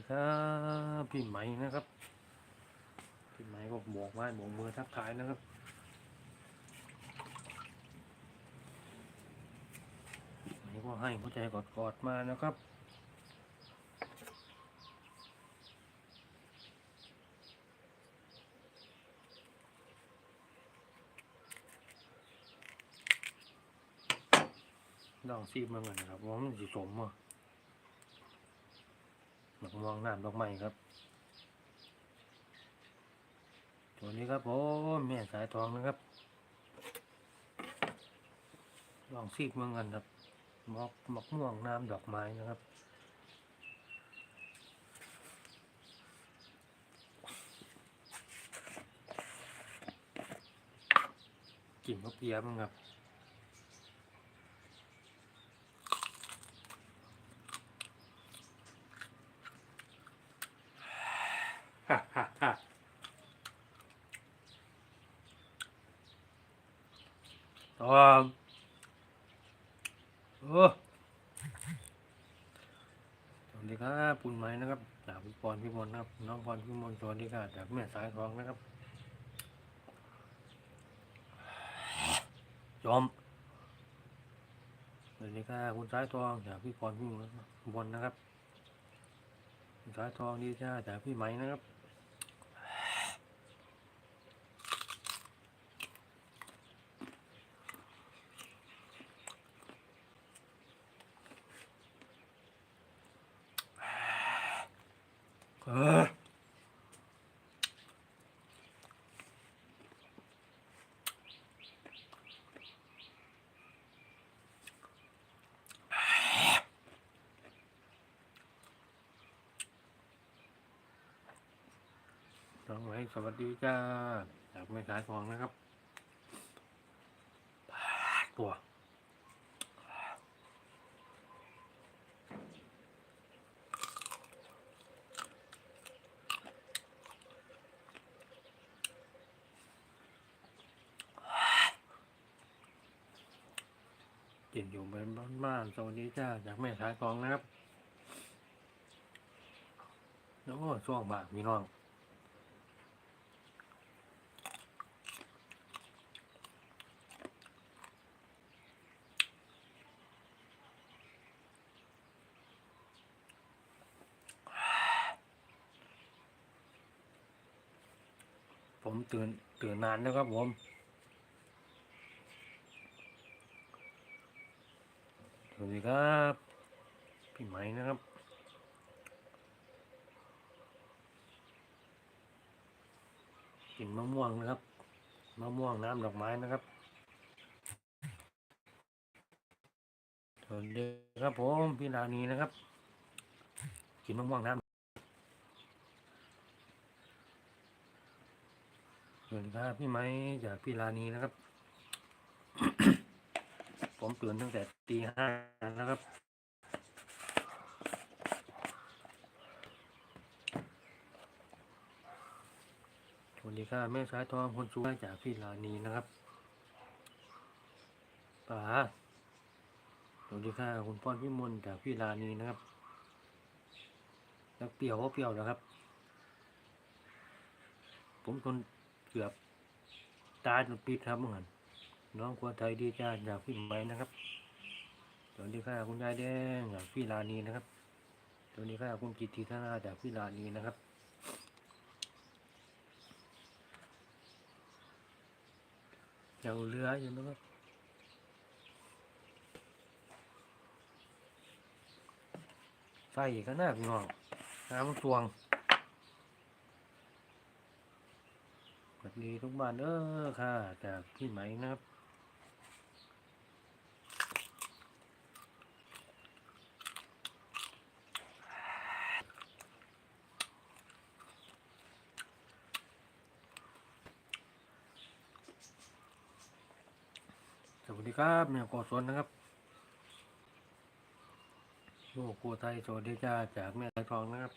ดีครับพี่ไหมนะครับ พี่ไหมก็บอกไม้บอกมือทักทายนะครับพี่ไหมก็ให้หัวใจกอดๆมานะครับลองซีบมาเหมือนนะครับว่ามันสีสมอะ ดอกม่วงน้ำดอกไม้ครับ ตัวนี้ครับผมแม่สายทองนะครับ ลองซีบเมากันครับมอกมอกม่วงน้ำดอกไม้นะครับกลิ่นก็เปียมั้งครับ ฮ่าฮ่าฮ่าตอมโอ้สวัสดีครับปุ่นไม้นะครับจากพี่ปอนพี่มนนะครับ น้องพรพี่มนสวัสดีค่ะจากแม่สายทองนะครับจอมสวัสดีค่ะคุณสายทองจากพี่พรพี่มนต์มนนะครับ สายทองดีจ้าจากพี่ไหมนะครับ น้องไว้สวัสดีจ้าจากแม่สายทองนะครับตัว กินอยู่เป็นบ้านๆสวัสดีจ้าจากแม่สายทองนะครับโอ้ช่วงบ่ายพี่น้องผมตื่นตื่นนานแล้วครับผม วัสดีครับ พี่ไหมนะครับ กินมะม่วงนะครับ มะม่วงน้ำดอกไม้นะครับ สวัสดีครับผม พี่ลานีนะครับ กินมะม่วงน้ำสวัสดีครับพี่ไหมจากพี่ลานีนะครับ ผมตื่นตั้งแต่ตีห้านะครับ สวัสดีค่ะแม่สายทองคนสูงจากพี่ลานีนะครับป๋าสวัสดีค่ะคุณป้อนพี่มนจากพี่ลานีนะครับแล้วเปรี้ยวก็เปรี้ยวนะครับ ผมทนเกือบตายจนปิดครับเมื่อกี้ น้องครัวไทยดีจ้าจากพี่ไหมนะครับ สวัสดีค่ะคุณยายแดงจากพี่ลานีนะครับ สวัสดีค่ะคุณกิตติธนาจากพี่ลานีนะครับยังเหลืออยู่นะครับใส่ก็น่าพี่น้องน้ำตวงสวัสดีทุกบ้านเออค่ะ จากพี่ไหมนะครับ วัสดีครับแม่กอสวนนะครับลูกครัวไทยสวัสดีจ้าจากแม่ไทยทองนะครับ